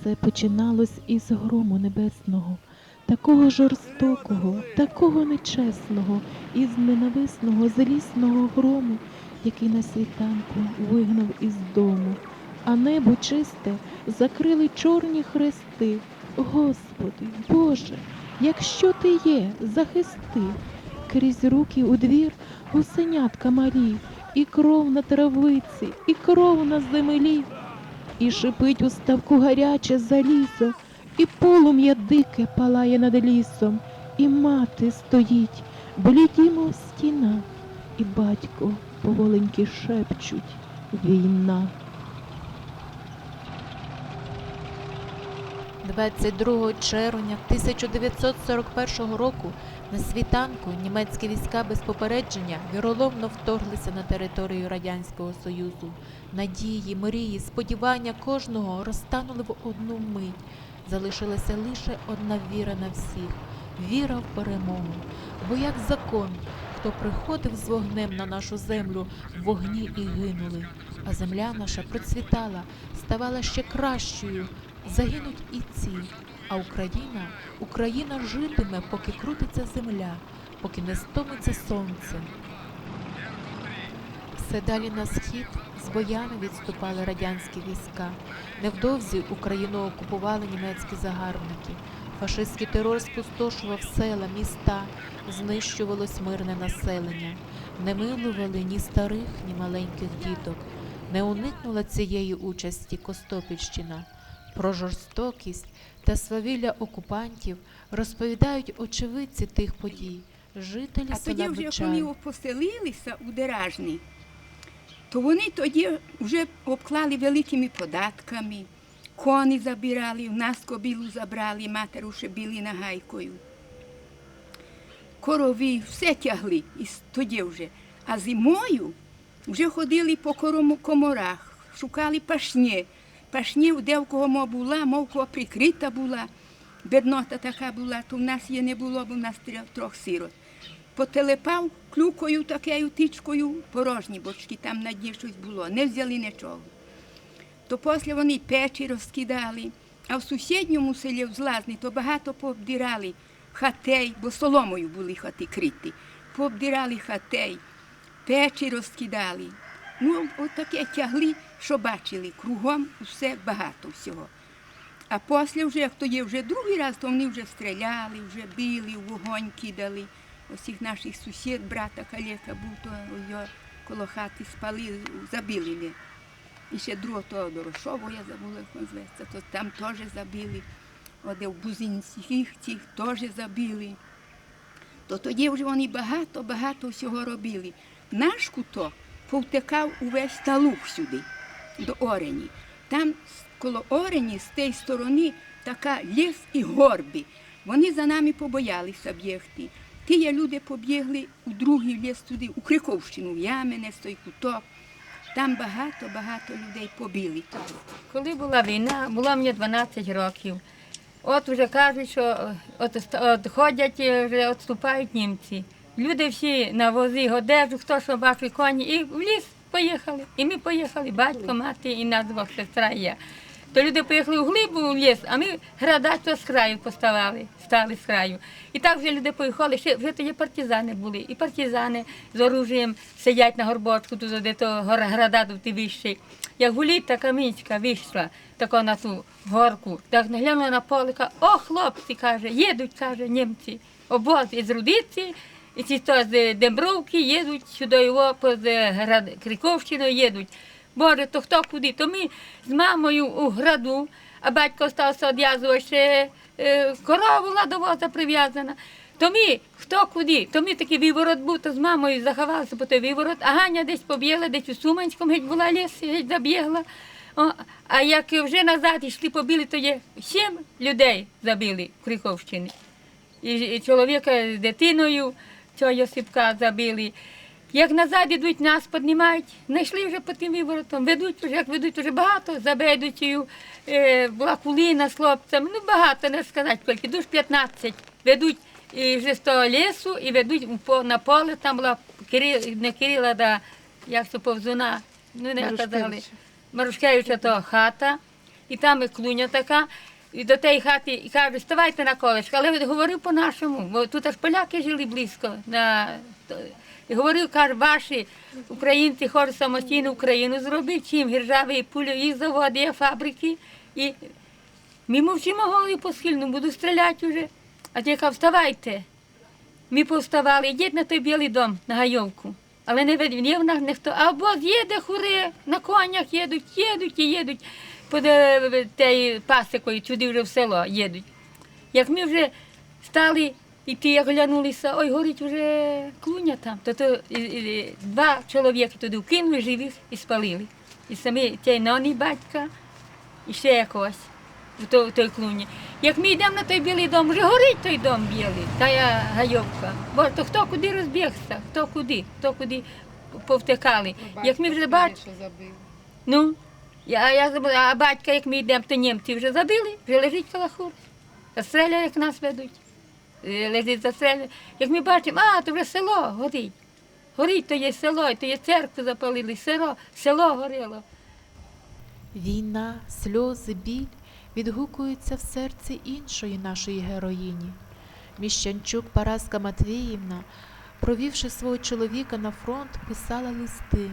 Все починалось із грому небесного, такого жорстокого, такого нечесного, із ненависного, злісного грому, який на світанку вигнав із дому, а небо чисте закрили чорні хрести. Господи, Боже, якщо ти є, захисти, крізь руки у двір гусенятка малі, і кров на травиці, і кров на землі. І шипить у ставку гаряче залізо, і полум'я дике палає над лісом, і мати стоїть, бліді, мов стіна, і батько поволеньки шепчуть війна. 22 червня 1941 року на світанку німецькі війська без попередження віроломно вторглися на територію Радянського Союзу. Надії, мрії, сподівання кожного розтанули в одну мить. Залишилася лише одна віра на всіх віра в перемогу. Бо як закон, хто приходив з вогнем на нашу землю, в вогні і гинули, а земля наша процвітала, ставала ще кращою. Загинуть і ці, а Україна, Україна житиме, поки крутиться земля, поки не стомиться сонце. Все далі на схід з боями відступали радянські війська. Невдовзі Україну окупували німецькі загарбники. Фашистський терор спустошував села, міста, знищувалось мирне населення. Не милували ні старих, ні маленьких діток. Не уникнула цієї участі Костопільщина. Про жорстокість та свавілля окупантів розповідають очевидці тих подій, жителі А села тоді, вже як вони поселилися у Деражні, то вони тоді вже обклали великими податками, коні забирали, в нас кобілу забрали, матеру ще били нагайкою. Корові, все тягли і тоді вже. А зимою вже ходили по коморах, шукали пашні. Пашні, де в кого мо була, мов кого прикрита була. Беднота така була, то в нас її не було, бо в нас трьох сирот. Потелепав клюкою такою тичкою, порожні бочки, там на дні щось було, не взяли нічого. То після вони печі розкидали, а в сусідньому селі в Злазні то багато пообдирали хатей, бо соломою були хати криті. Пообдирали хатей, печі розкидали. Ну, от таке тягли, що бачили, кругом усе багато всього. А після вже, як то є вже другий раз, то вони вже стріляли, вже били, вогонь кидали. Осіх наших сусід, брата калека був, то його коло хати спалили, забили. І ще другого того Дорошового, я забула, як він зветься, то там теж забили. Оде в Бузинських цих теж забили. То тоді вже вони багато-багато всього робили. Наш куток повтекав увесь талух сюди, до Орені. Там коло Орені з тієї сторони така ліс і горби. Вони за нами побоялися бігти. Ті люди побігли у другий ліс туди, у Криковщину, в Яменець, той куток. Там багато-багато людей побили. Коли була війна, було мені 12 років. От вже кажуть, що от, от ходять, вже відступають німці. Люди всі на возі одежу, хто що бачить коні, і в ліс поїхали. І ми поїхали, батько, мати і нас двох сестра і я. То люди поїхали у глибу в ліс, а ми градачно з краю поставали, стали з краю. І так вже люди поїхали, ще вже тоді партизани були. І партизани з оружієм сидять на горбочку, тут де то града тут вищий. Як гуліта Камінська вийшла тако на ту горку, так наглянула на поле, каже, о, хлопці, каже, їдуть, каже, німці, обоз із Рудиці, і ці з Дембровки їдуть сюди його поза град... Криковщиною їдуть. Боже, то хто куди? То ми з мамою у граду, а батько стався одв'язувати ще е, корова була до воза прив'язана. То ми хто куди? То ми такий виворот був, то з мамою заховалися по той виворот, а Ганя десь побігла, десь у Суманському геть була ліс, геть забігла. О, а як вже назад йшли побили, то є сім людей забили в Криховщині. І, і чоловіка з дитиною, цього Йосипка забили. Як назад ідуть, нас піднімають, знайшли вже по тим виворотом, ведуть, вже, як ведуть вже багато, за Бедучею, е, була кулина з хлопцями, ну багато, не сказати скільки, душ 15. Ведуть і вже з того лісу і ведуть на поле, там була Кирил, не Кирила, да, як це повзуна, ну не казали, Марушкевича то хата, і там і клуня така. І до тієї хати і каже, ставайте на колечко. Але він говорив по-нашому, бо тут аж поляки жили близько. На... І говорив, каже, ваші українці хочуть самостійну Україну зробити, чим гіржаві пульові заводи, є фабрики. І ми мовчимо голові по схильну, буду стріляти вже. А ті каже, вставайте. Ми повставали, йдіть на той білий дом, на гайовку. Але не ні в нас ніхто. А обоз їде, хури, на конях їдуть, їдуть і їдуть. По тієї пасикою, сюди вже в село їдуть. Як ми вже стали йти, як глянулися, ой, горить вже клуня там. То, то і, і, два чоловіки туди вкинули живих і спалили. І самі цей ноні батька, і ще якогось в той, в той клуні. Як ми йдемо на той білий дом, вже горить той дом білий, та я гайовка. Бо то хто куди розбігся, хто куди, хто куди повтекали. Як ми вже бачимо, ну, я, я, а батька, як ми йдемо, то німці вже забили, вже лежить калахур. Застріляє, як нас ведуть. Е, Лежить застріляє. Як ми бачимо, а, то вже село горить. Горить, то є село, то є церкву запалили, село, село горіло. Війна, сльози, біль відгукуються в серці іншої нашої героїні. Міщанчук Параска Матвіївна, провівши свого чоловіка на фронт, писала листи.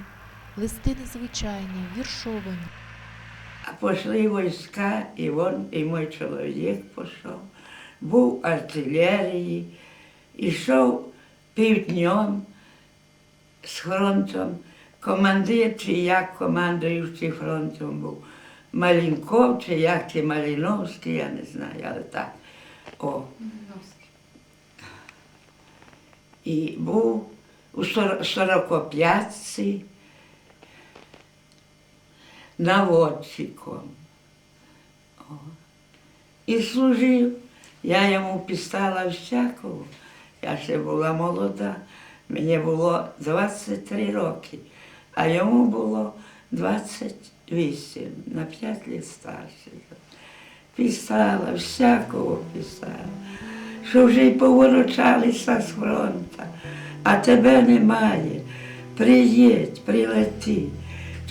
Листи незвичайні, віршовані. А пошли війська, і вон, і мій чоловік пішов. Був в артилерії, ішов півднем з фронтом. Командир чи як командуючий фронтом був. Малінков чи як чи Маліновський, я не знаю, але так. О. І був у сор- Сорокоп'ятці наводчиком. І служив. Я йому писала всякого. Я ще була молода. Мені було 23 роки, а йому було 28, на 5 років старше. Писала, всякого писала, що вже й поворочалися з фронту, а тебе немає. Приїдь, прилети,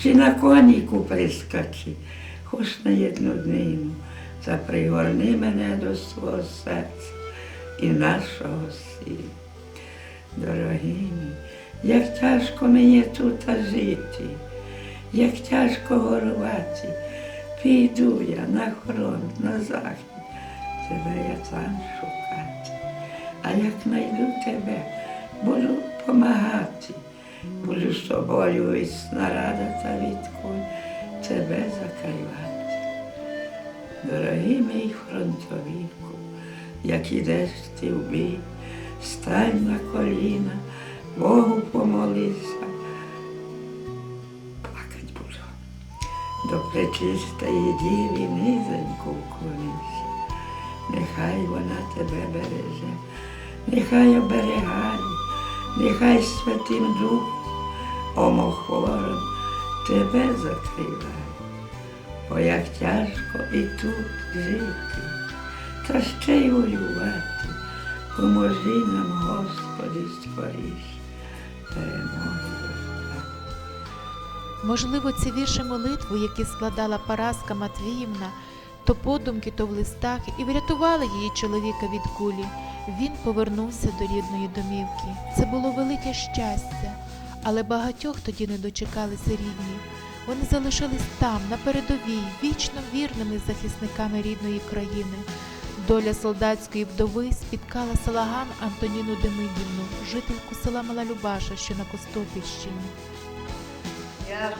чи на коніку прискочи, хоч на одну днину, та пригорни мене до свого серця і нашого сина. Дорогі мій, як тяжко мені тут жити, як тяжко горувати. Піду я на фронт, на захід, тебе я там шукати. А як знайду тебе, буду помагати, буду з тобою від снарада та від тебе закривати. Дорогий мій фронтовіку, як ідеш ти в бій, стань на коліна, Богу помолися. Плакать буду. До пречистої діві низенько вклонися. Нехай вона тебе береже, нехай оберігає, нехай Святим Духом, омохвором тебе закриває. Бо як тяжко і тут жити, та ще й воювати. Поможи нам, Господи, скоріш, перемоги. Можливо, ці вірші молитву, які складала Параска Матвіївна, то подумки, то в листах, і врятували її чоловіка від кулі. Він повернувся до рідної домівки. Це було велике щастя, але багатьох тоді не дочекалися рідні. Вони залишились там, на передовій, вічно вірними захисниками рідної країни. Доля солдатської вдови спіткала Салаган Антоніну Демидівну, жительку села Мала Любаша, що на Костопільщині. Я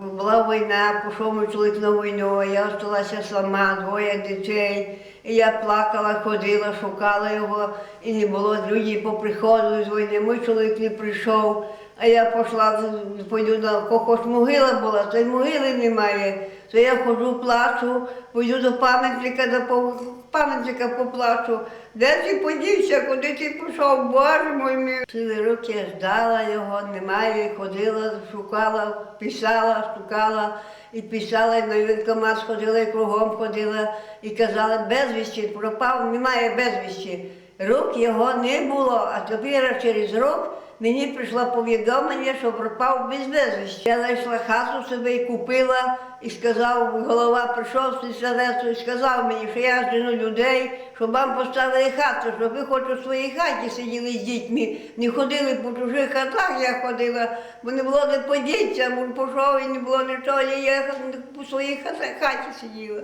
була війна, пішов мій чоловік на війну, я залишилася сама, двоє дітей. І я плакала, ходила, шукала його, і не було людей поприходили з війни. Мій чоловік не прийшов, а я пішла, пойду на кохось могила була, то й могили немає. То я ходжу, плачу, пойду до пам'ятника, до пам'ятника поплачу. Де ти подівся, куди ти пішов, Боже мой мій. Цілий рік я ждала його, немає, ходила, шукала, писала, шукала і писала, і на воєнкомат сходила, і кругом ходила, і казала, безвісті, пропав, немає безвісті. Рук його не було, а тепер через рік Мені прийшло повідомлення, що пропав без безвісті. Я знайшла хату собі і купила, і сказав, голова прийшов з сільсовету і сказав мені, що я жену людей, щоб вам поставили хату, щоб ви хоч у своїй хаті сиділи з дітьми, не ходили по чужих хатах, я ходила, бо не було де подіться, бо пішов і не було нічого, я по своїй хаті сиділа.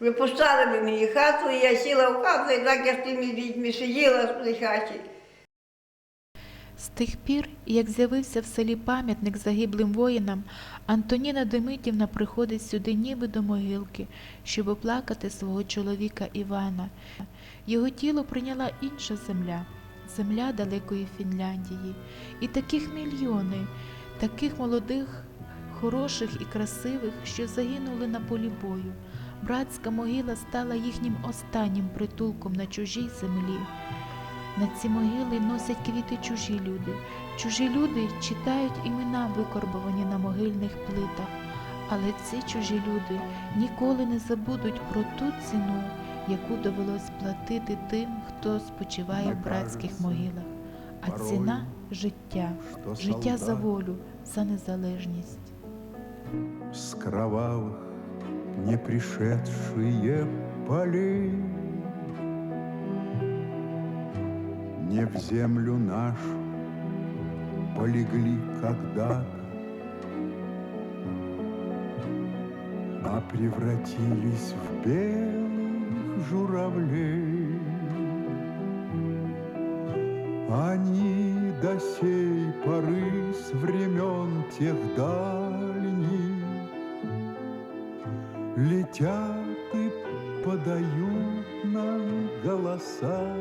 Ви поставили мені хату, і я сіла в хату, і так я з тими дітьми сиділа в тій хаті. З тих пір, як з'явився в селі пам'ятник загиблим воїнам, Антоніна Демидівна приходить сюди ніби до могилки, щоб оплакати свого чоловіка Івана. Його тіло прийняла інша земля, земля далекої Фінляндії. І таких мільйони, таких молодих, хороших і красивих, що загинули на полі бою. Братська могила стала їхнім останнім притулком на чужій землі. На ці могили носять квіти чужі люди. Чужі люди читають імена, викорбовані на могильних плитах. Але ці чужі люди ніколи не забудуть про ту ціну, яку довелось платити тим, хто спочиває в братських могилах. А ціна життя, життя за волю, за незалежність. С кровавых не пришедшие полей Не в землю нашу полегли когда-то А превратились в белых журавлей. Они до сей поры с времен тех дальних Летят и подают нам голоса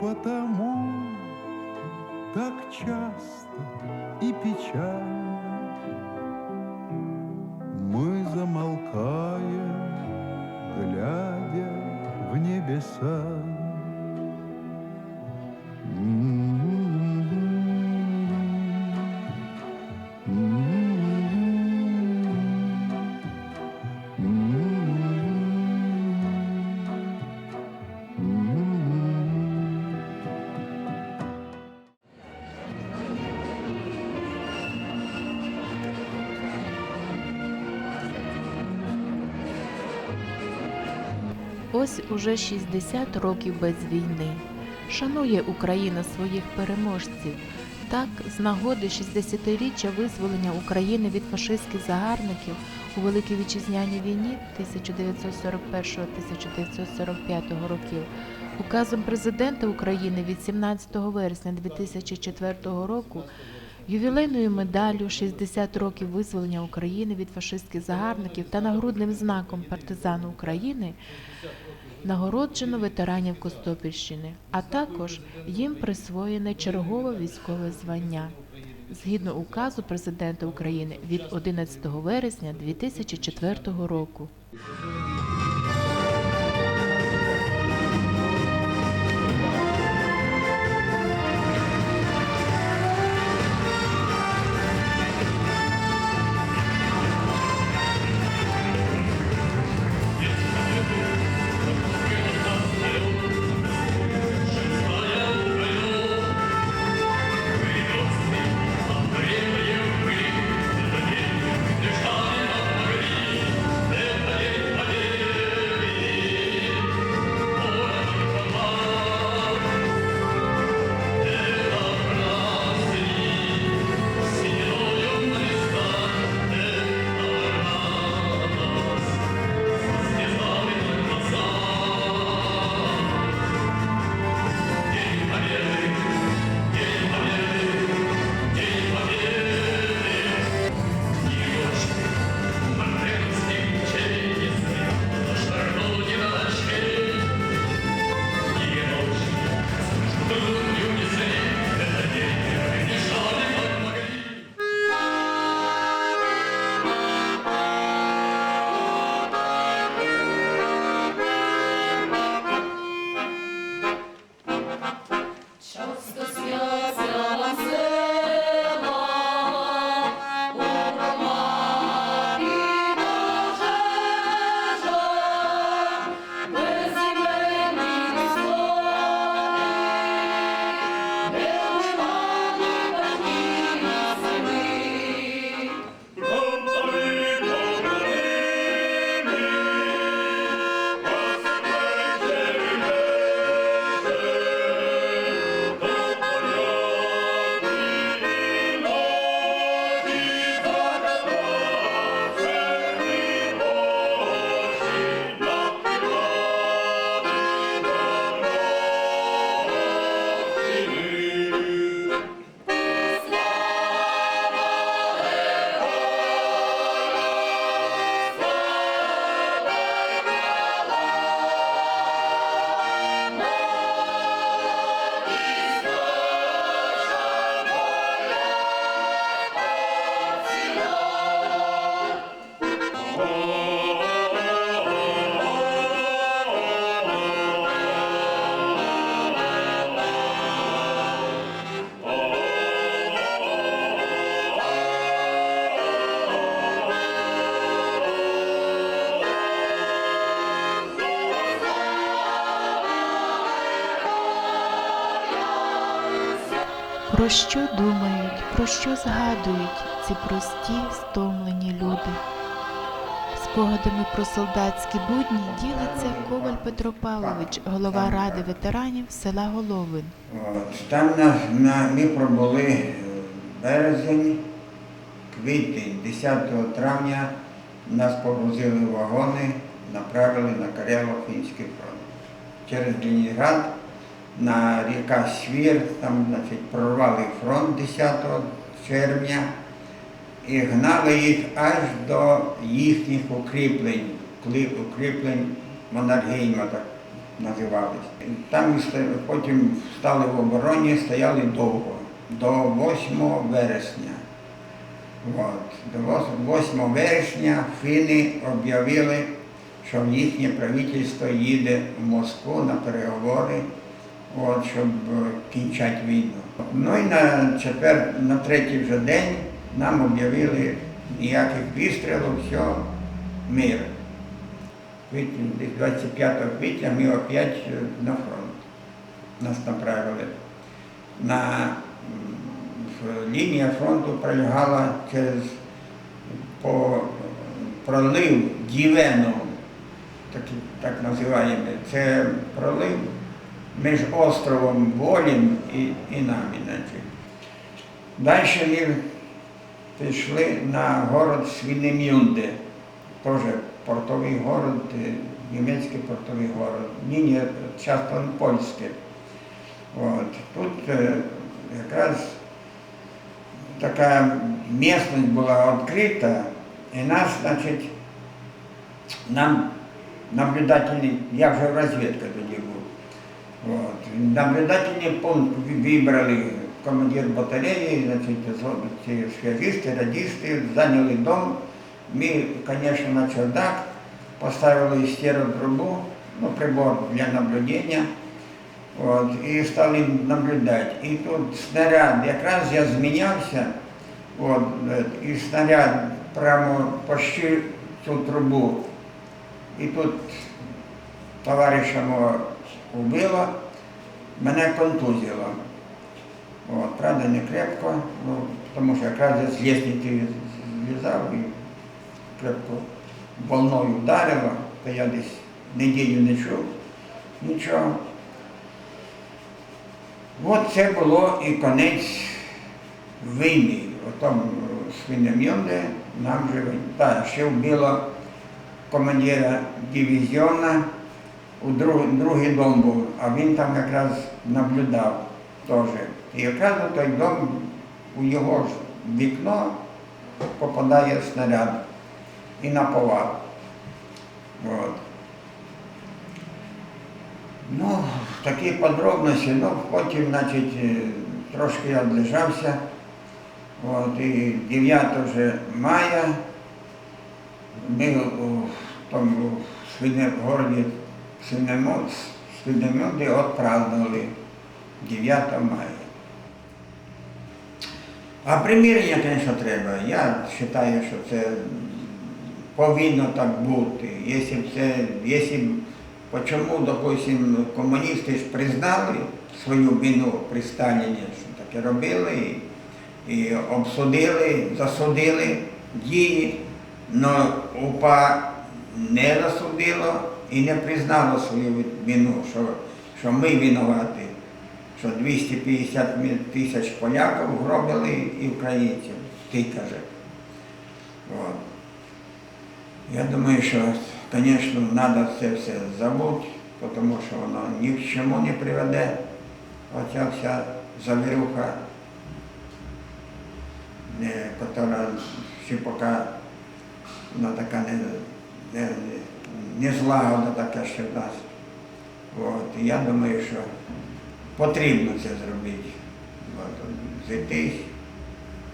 потому так часто и печально Ось уже 60 років без війни. Шанує Україна своїх переможців. Так, з нагоди 60-річчя визволення України від фашистських загарбників у Великій Вітчизняній війні 1941-1945 років, указом президента України від 17 вересня 2004 року Ювілейною медаллю 60 років визволення України від фашистських загарбників та нагрудним знаком партизану України нагороджено ветеранів Костопільщини, а також їм присвоєне чергове військове звання. Згідно указу президента України від 11 вересня 2004 року. Про що думають, про що згадують ці прості, стомлені люди? Спогадами про солдатські будні ділиться Коваль Петро Павлович, голова ради ветеранів села Головин. Там на, ми пробули е, березень, квітень, 10 травня нас погрузили вагони, направили на Карело-Фінський фронт. Через Ленінград на ріка Свір, там значить, прорвали фронт 10 червня і гнали їх аж до їхніх укріплень, Кли- укріплень Маннергейма, так називались. Там потім стали в обороні, стояли довго, до 8 вересня. От. До 8 вересня фіни об'явили, що їхнє правительство їде в Москву на переговори, от, щоб е, кінчати війну. Ну і на четвер, на третій вже день нам об'явили ніяких вистрілів, все, мир. Десь 25 квітня ми опять е, на фронт. Нас направили. На лінія фронту пролягала через по пролив Дівену, так, так називаємо. Це пролив між островом Волін і, і нами. Далі ми пішли на город Свінемюнде, теж портовий город, е, німецький портовий город, нині часто польський. Тут е, якраз така місцевість була відкрита, і нас, значить, нам наблюдательний, я вже в розвідці тоді був. От. Наблюдательний пункт вибрали командир батареї, значить, связисти, радисти, зайняли дом. Ми, звісно, на чердак поставили стереотрубу, ну, прибор для наблюдения. От, і стали наблюдати. І тут снаряд, якраз я змінявся, от, і снаряд прямо почти цю трубу. І тут товариша мого вбило, мене контузило. От, правда, не крепко, ну, тому що якраз я з лестниці злізав і крепко волною вдарило, то я десь неділю не чув нічого. От це було і конець війни. Отом свинем'йонде нам же та, ще вбило командира дивізіона, у друг, другий дом був, а він там якраз наблюдав теж. І якраз у той дом, у його ж вікно попадає снаряд і на повал. От. Ну, такі подробності, ну потім, значить, е, трошки я відлежався. От, і 9 вже мая ми у тому свине, городі Свинемоді відпразднували 9 мая. А примірення, звісно, треба. Я вважаю, що це повинно так бути. Якщо б це, якщо б, почому, допустим, комуністи ж признали свою вину при Сталіні, що таке робили, і, обсудили, засудили дії, але УПА не засудило і не признало свою вину, що, що ми винуваті що 250 тисяч поляків гробили і українців, ти каже. От. Я думаю, що, звісно, треба це все забути, тому що воно ні к чому не приведе. Оця вся завіруха, яка ще поки вона така не, не, не злагода така ще в нас. От. Я думаю, що потрібно це зробити. От, Зійтись,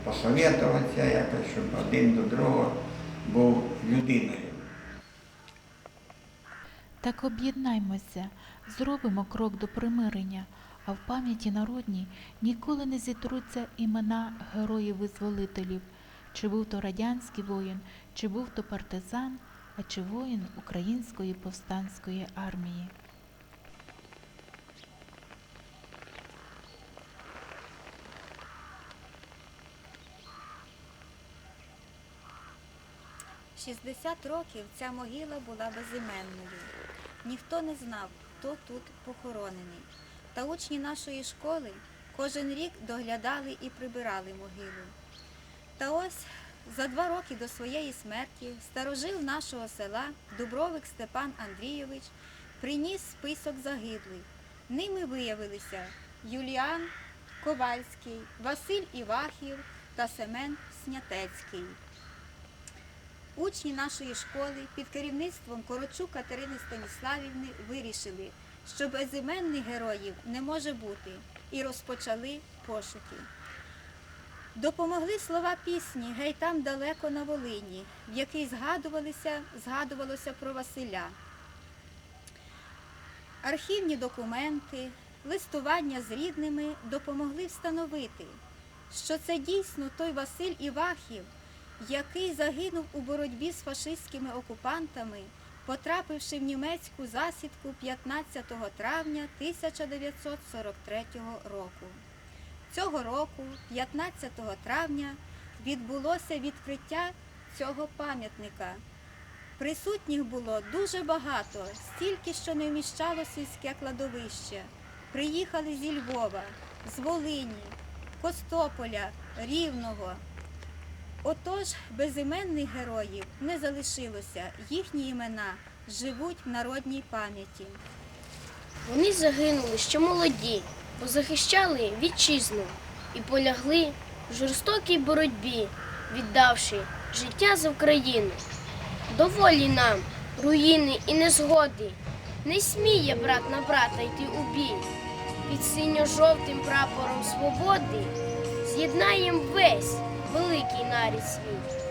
посовітуватися якось, щоб один до другого був людиною. Так об'єднаймося, зробимо крок до примирення, а в пам'яті народній ніколи не зітруться імена героїв-визволителів, чи був то радянський воїн, чи був то партизан, а чи воїн Української повстанської армії. Шістдесят років ця могила була безіменною. Ніхто не знав, хто тут похоронений. Та учні нашої школи кожен рік доглядали і прибирали могилу. Та ось за два роки до своєї смерті старожил нашого села Дубровик Степан Андрійович приніс список загиблих. Ними виявилися Юліан Ковальський, Василь Івахів та Семен Снятецький. Учні нашої школи під керівництвом Корочук Катерини Станіславівни вирішили, що безіменних героїв не може бути, і розпочали пошуки. Допомогли слова пісні Гей там далеко на Волині, в якій згадувалися, згадувалося про Василя. Архівні документи, листування з рідними допомогли встановити, що це дійсно той Василь Івахів, який загинув у боротьбі з фашистськими окупантами, потрапивши в німецьку засідку 15 травня 1943 року. Цього року, 15 травня, відбулося відкриття цього пам'ятника. Присутніх було дуже багато, стільки, що не вміщало сільське кладовище. Приїхали зі Львова, з Волині, Костополя, Рівного. Отож, безіменних героїв не залишилося, їхні імена живуть в народній пам'яті. Вони загинули ще молоді, бо захищали вітчизну і полягли в жорстокій боротьбі, віддавши життя за Україну. Доволі нам руїни і незгоди. Не сміє брат на брата йти у бій. Під синьо-жовтим прапором свободи з'єднаєм весь великий нарід свій.